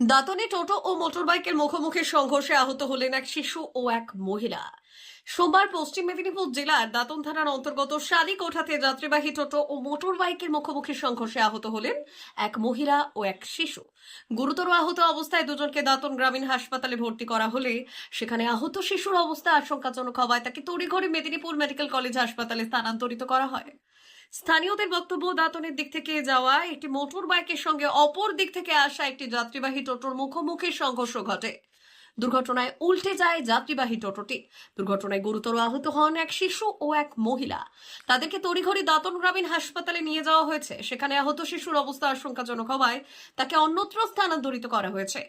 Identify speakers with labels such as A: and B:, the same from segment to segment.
A: দাঁতনে টোটো ও মোটরবাইকের মুখোমুখি সংঘর্ষে আহত হলেন এক শিশু ও এক মহিলা। সোমবার পশ্চিম মেদিনীপুর জেলার দাঁতন থানার অন্তর্গত শালিকোঠাতে যাত্রীবাহী টোটো ও মোটরবাইকের মুখোমুখি সংঘর্ষে আহত হলেন এক মহিলা ও এক শিশু। গুরুতর আহত অবস্থায় দুজনকে দাঁতন গ্রামীণ হাসপাতালে ভর্তি করা হলে সেখানে আহত শিশুর অবস্থা আশঙ্কাজনক হওয়ায় তাকে তড়িঘড়ি মেদিনীপুর মেডিকেল কলেজ হাসপাতালে স্থানান্তরিত করা হয়। স্থানীয়দের বক্তব্য দাঁতনের দিক থেকে যাওয়া, একটি মোটর বাইকের সঙ্গে অপর দিক থেকে আসা একটি যাত্রীবাহী টোটোর মুখোমুখি সংঘর্ষ ঘটে। দুর্ঘটনায় উল্টে যায় যাত্রীবাহী টোটোটি। দুর্ঘটনায় গুরুতর আহত হন এক শিশু ও এক মহিলা। তাদেরকে তড়িঘড়ি দাঁতন গ্রামীণ হাসপাতালে নিয়ে যাওয়া হয়েছে। সেখানে আহত শিশুর অবস্থা আশঙ্কাজনক হওয়ায় তাকে অন্যত্র স্থানান্তরিত করা হয়েছে।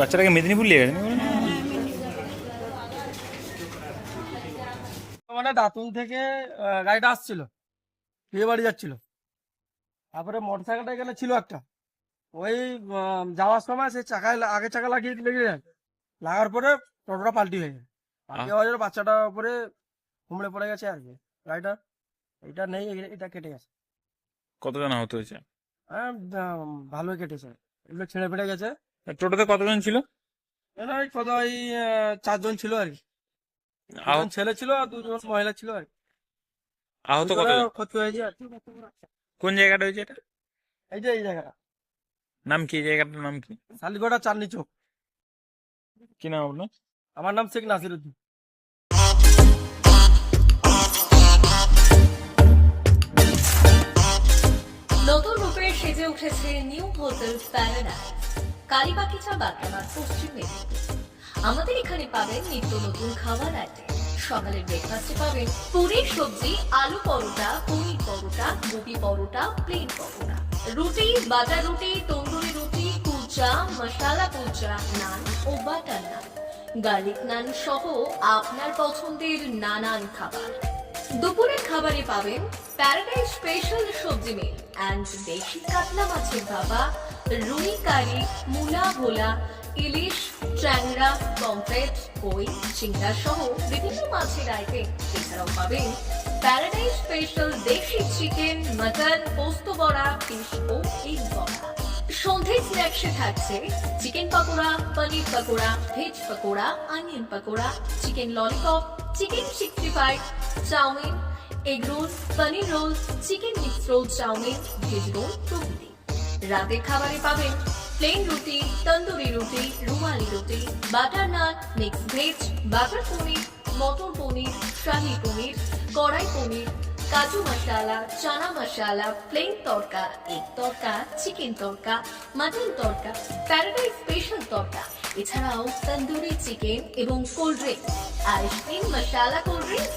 B: বাচ্চাটাকে মেদিনীপুর নিয়ে গেছেন
C: মানে দাতুন থেকে গাড়িটা আসছিল। বিয়ে বাড়ি যাচ্ছিল। তারপরে মোটর সাইকেলটা এখানে ছিল একটা। ওই যাওয়ার সময় সে চাকায় আগে চাকা লাগিয়ে লেগে যায় লাগার পরে টোটোটা পাল্টি হয়ে যায়। পাল্টি হওয়ার জন্য বাচ্চাটা উপরে হুমড়ে পড়ে গেছে আর কি। গাড়িটা এটা নেই এটা কেটে গেছে।
B: কতজন আহত হয়েছে?
C: হ্যাঁ ভালোই কেটেছে। এগুলো ছেড়ে ফেড়ে গেছে।
B: টোটোতে কতজন ছিল?
C: ওই কত চারজন ছিল আর কি। দুজন ছেলে ছিল আর দুজন মহিলা ছিল আর কি।
B: আহত কতজন
C: ক্ষতি হয়েছে আর কি।
B: কোন জায়গাটা হয়েছে এটা?
C: এই যে এই জায়গাটা।
B: নাম কি এই জায়গাটার নাম কি?
C: শালিগোড়া চাঁদনি চোখ
B: কি নাম আপনার?
C: আমার নাম শেখ নাসিরুদ্দিন।
A: নতুন রূপে সেজে উঠেছে new hotel paradise. Kalibagicha Bagramar Paschim Medinipur. আমাদের এখানে পাবেন নিত্য নতুন খাবার আইটেম। সকালের ব্রেকফাস্টে পাবেন পুরীর সবজি, আলু পরোটা, পনির পরোটা, গোবি পরোটা প্লেন পরোটা। রুটি বাটার রুটি, তন্দুরি রুটি, কুলচা, মশালা কুলচা, নান ও বাটার নান। গার্লিক নান সহ আপনার পছন্দের নানান খাবার। দুপুরের খাবারে পাবেন প্যারাডাইস স্পেশাল সবজি মিল। অ্যান্ড দেশি কাতলা মাছের ভাপা, রুই কারি, মুলা, ভোলা, ইলিশ, ট্যাংরা, পমফ্রেট, কই, চিংড়া সহ বিভিন্ন মাছের আইটেম এছাড়াও পাবেন প্যারাডাইস স্পেশাল দেশি চিকেন, মাটন, পোস্ত বড়া ফিশ ও এগ বড়া। সন্ধে স্ন্যাক্সে থাকছে chicken pakora, paneer pakora veg pakora onion pakora chicken lollipop chicken sixty five chow mein egg roll, paneer roll, chicken mix roll, chow mein, veg roll প্রভৃতি। রাতের খাবারে পাবেন প্লেন রুটি, তন্দুরি রুটি, রুমালি রুটি butter naan mix veg butter paneer matar paneer, shahi paneer, kadai paneer, kaju masala, chana masala plain tadka egg tadka chicken tadka mutton tadka paradise special tadka এছাড়াও tandoori chicken এবং cold drink ice cream masala cold drinks